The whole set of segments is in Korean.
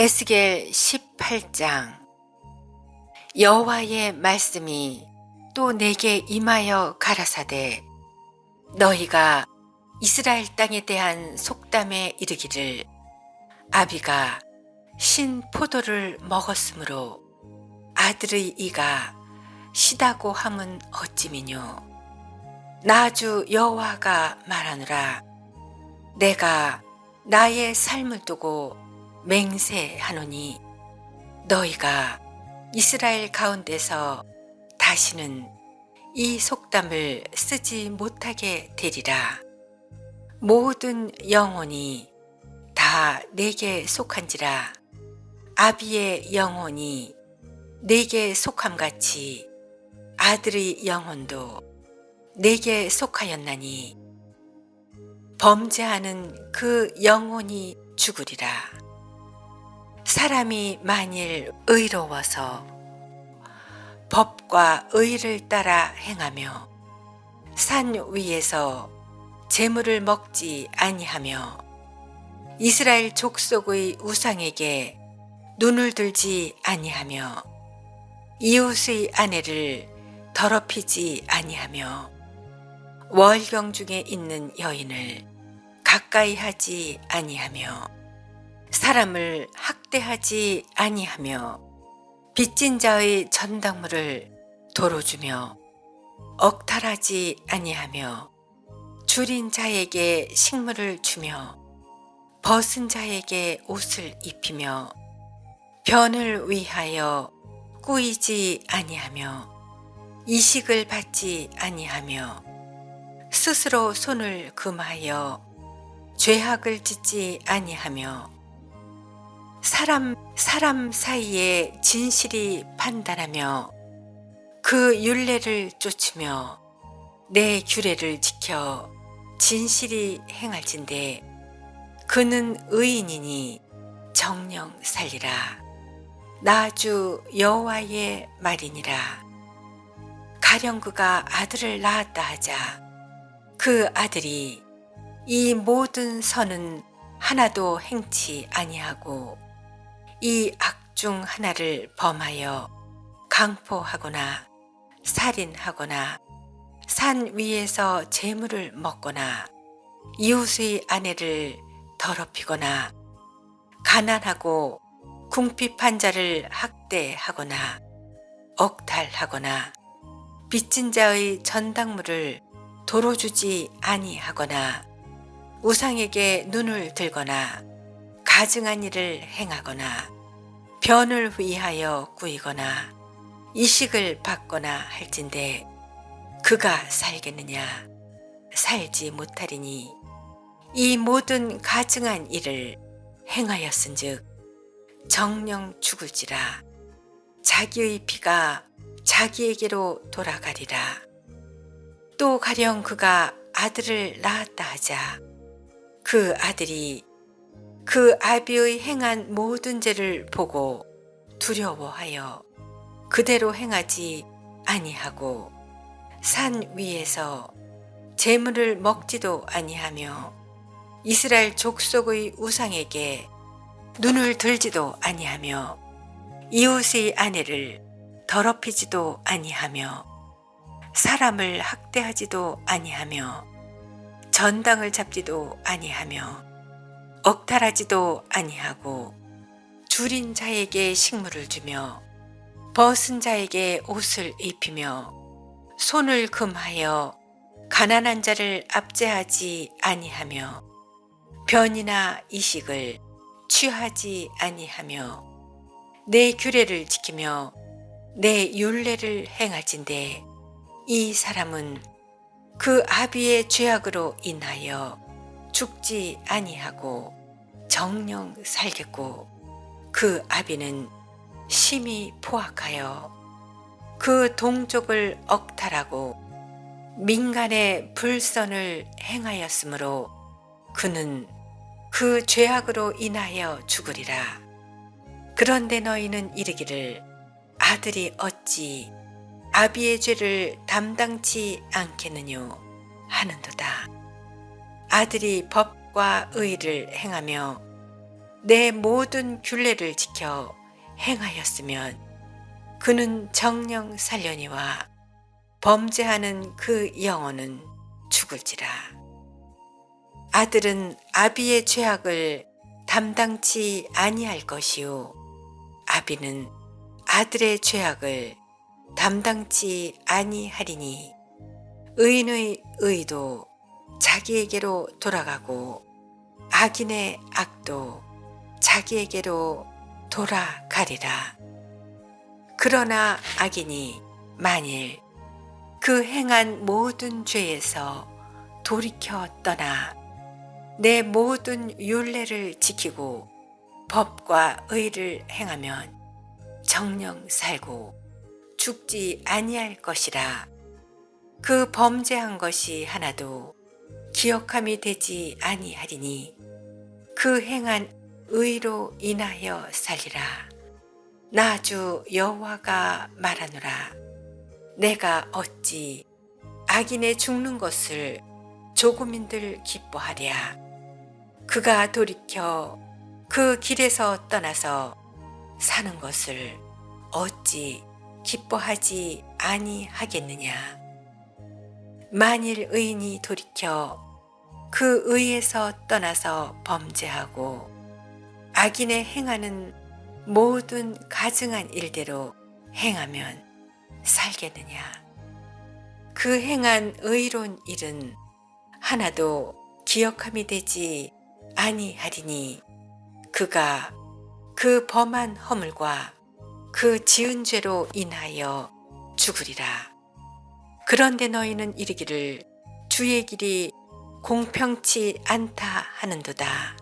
에스겔 18장. 여호와의 말씀이 또 내게 임하여 가라사대 너희가 이스라엘 땅에 대한 속담에 이르기를 아비가 신 포도를 먹었으므로 아들의 이가 시다고 함은 어찌미뇨? 나주 여호와가 말하노라. 내가 나의 삶을 두고 맹세하노니 너희가 이스라엘 가운데서 다시는 이 속담을 쓰지 못하게 되리라. 모든 영혼이 다 내게 속한지라 아비의 영혼이 내게 속함 같이 아들의 영혼도 내게 속하였나니 범죄하는 그 영혼이 죽으리라. 사람이 만일 의로워서 법과 의를 따라 행하며 산 위에서 재물을 먹지 아니하며 이스라엘 족속의 우상에게 눈을 들지 아니하며 이웃의 아내를 더럽히지 아니하며 월경 중에 있는 여인을 가까이 하지 아니하며 사람을 학대하지 아니하며 빚진 자의 전당물을 도로 주며 억탈하지 아니하며 줄인 자에게 식물을 주며 벗은 자에게 옷을 입히며 변을 위하여 꾸이지 아니하며 이식을 받지 아니하며 스스로 손을 금하여 죄악을 짓지 아니하며 사람 사람 사이에 진실이 판단하며 그 윤례를 쫓으며 내 규례를 지켜 진실이 행할진대 그는 의인이니 정령 살리라. 나주 여호와의 말이니라. 가령 그가 아들을 낳았다 하자 그 아들이 이 모든 선은 하나도 행치 아니하고 이 악 중 하나를 범하여 강포하거나 살인하거나 산 위에서 재물을 먹거나 이웃의 아내를 더럽히거나 가난하고 궁핍한 자를 학대하거나 억탈하거나 빚진 자의 전당물을 도로 주지 아니하거나 우상에게 눈을 들거나 가증한 일을 행하거나 변을 위하여 꾸이거나 이식을 받거나 할진대 그가 살겠느냐? 살지 못하리니 이 모든 가증한 일을 행하였은즉 정령 죽을지라. 자기의 피가 자기에게로 돌아가리라. 또 가령 그가 아들을 낳았다 하자 그 아들이 그 아비의 행한 모든 죄를 보고 두려워하여 그대로 행하지 아니하고 산 위에서 재물을 먹지도 아니하며 이스라엘 족속의 우상에게 눈을 들지도 아니하며 이웃의 아내를 더럽히지도 아니하며 사람을 학대하지도 아니하며 전당을 잡지도 아니하며 억탈하지도 아니하고 줄인 자에게 식물을 주며 벗은 자에게 옷을 입히며 손을 금하여 가난한 자를 압제하지 아니하며 변이나 이식을 취하지 아니하며 내 규례를 지키며 내 율례를 행할진대 이 사람은 그 아비의 죄악으로 인하여 죽지 아니하고 정령 살겠고 그 아비는 심히 포악하여 그 동족을 억탈하고 민간의 불선을 행하였으므로 그는 그 죄악으로 인하여 죽으리라. 그런데 너희는 이르기를 아들이 어찌 아비의 죄를 담당치 않겠느뇨 하는도다. 아들이 법 과 의를 행하며 내 모든 균례를 지켜 행하였으면 그는 정령 살려니와 범죄하는 그 영혼은 죽을지라. 아들은 아비의 죄악을 담당치 아니할 것이요 아비는 아들의 죄악을 담당치 아니하리니 의인의 의도 자기에게로 돌아가고 악인의 악도 자기에게로 돌아가리라. 그러나 악인이 만일 그 행한 모든 죄에서 돌이켜 떠나 내 모든 윤례를 지키고 법과 의를 행하면 정령 살고 죽지 아니할 것이라. 그 범죄한 것이 하나도 기억함이 되지 아니하리니 그 행한 의로 인하여 살리라. 나주 여호와가 말하노라. 내가 어찌 악인의 죽는 것을 조금인들 기뻐하랴. 그가 돌이켜 그 길에서 떠나서 사는 것을 어찌 기뻐하지 아니하겠느냐. 만일 의인이 돌이켜 그 의에서 떠나서 범죄하고 악인의 행하는 모든 가증한 일대로 행하면 살겠느냐. 그 행한 의로운 일은 하나도 기억함이 되지 아니하리니 그가 그 범한 허물과 그 지은 죄로 인하여 죽으리라. 그런데 너희는 이르기를 주의 길이 공평치 않다 하는도다.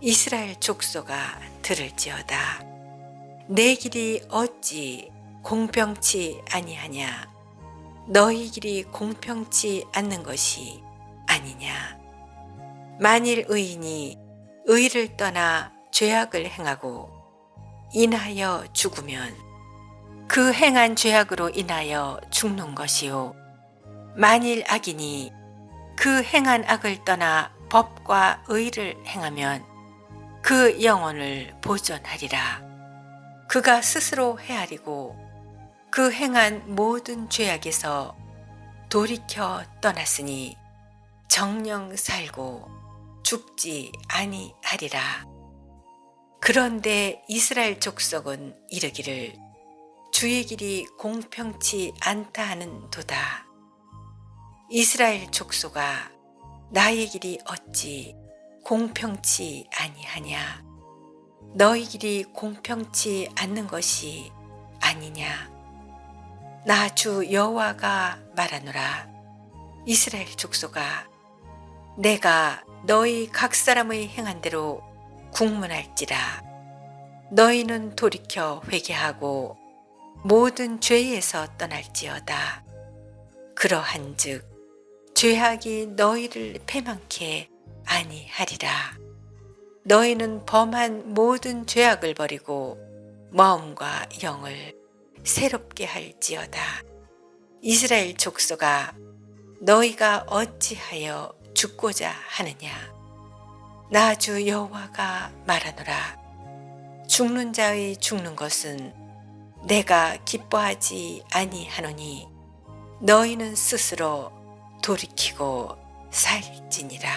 이스라엘 족소가 들을지어다. 내 길이 어찌 공평치 아니하냐? 너희 길이 공평치 않는 것이 아니냐? 만일 의인이 의를 떠나 죄악을 행하고 인하여 죽으면 그 행한 죄악으로 인하여 죽는 것이요. 만일 악인이 그 행한 악을 떠나 법과 의를 행하면 그 영혼을 보존하리라. 그가 스스로 헤아리고 그 행한 모든 죄악에서 돌이켜 떠났으니 정령 살고 죽지 아니하리라. 그런데 이스라엘 족속은 이르기를 주의 길이 공평치 않다 하는 도다. 이스라엘 족속아 나의 길이 어찌 공평치 아니하냐? 너희 길이 공평치 않는 것이 아니냐? 나 주 여호와가 말하노라. 이스라엘 족속아 내가 너희 각 사람의 행한 대로 국문할지라 너희는 돌이켜 회개하고 모든 죄에서 떠날지어다. 그러한즉 죄악이 너희를 패망케 아니하리라. 너희는 범한 모든 죄악을 버리고 마음과 영을 새롭게 할지어다. 이스라엘 족속아 너희가 어찌하여 죽고자 하느냐? 나 주 여호와가 말하노라. 죽는 자의 죽는 것은 내가 기뻐하지 아니하노니 너희는 스스로 돌이키고 살지니라